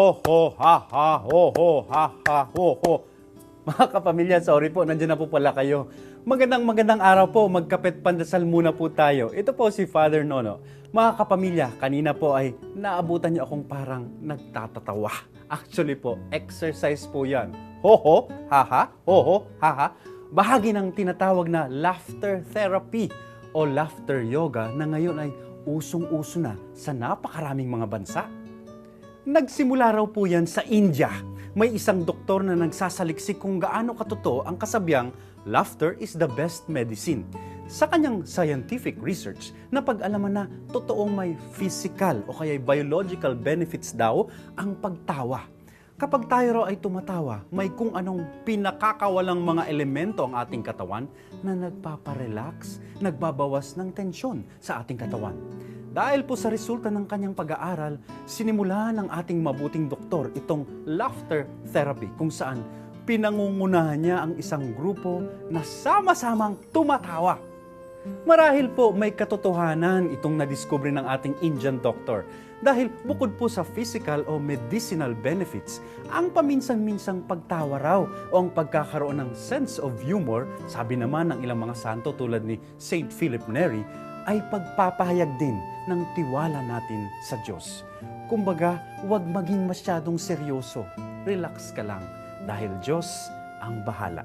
ho, ho, ha, ha, ho, ho, ha, ha, ho, ho. Mga kapamilya, sorry po, nandiyan na po pala kayo. Magandang magandang araw po, magkapit pandasal muna po tayo. Ito po si Father Nono. Mga kapamilya, kanina po ay naabutan niyo akong parang nagtatatawa. Actually po, exercise po yan. Ho, ho, ha, ha, ho, ho, ha, ha. Bahagi ng tinatawag na laughter therapy o laughter yoga na ngayon ay usong-uso na sa napakaraming mga bansa. Nagsimula raw po yan sa India. May isang doktor na nagsasaliksik kung gaano katotoo ang kasabihang laughter is the best medicine. Sa kanyang scientific research, napag-alaman na totoong may physical o kaya biological benefits daw ang pagtawa. Kapag tayo raw ay tumatawa, may kung anong pinakakawalang mga elemento ang ating katawan na nagpaparelax, nagbabawas ng tensyon sa ating katawan. Dahil po sa resulta ng kanyang pag-aaral, sinimula ng ating mabuting doktor itong laughter therapy kung saan pinangungunahan niya ang isang grupo na sama-samang tumatawa. Marahil po may katotohanan itong nadiskubre ng ating Indian doctor dahil bukod po sa physical o medicinal benefits, ang paminsan-minsang pagtawa raw o ang pagkakaroon ng sense of humor, sabi naman ng ilang mga santo tulad ni Saint Philip Neri, ay pagpapahayag din ng tiwala natin sa Diyos. Kumbaga, huwag maging masyadong seryoso. Relax ka lang dahil Diyos ang bahala.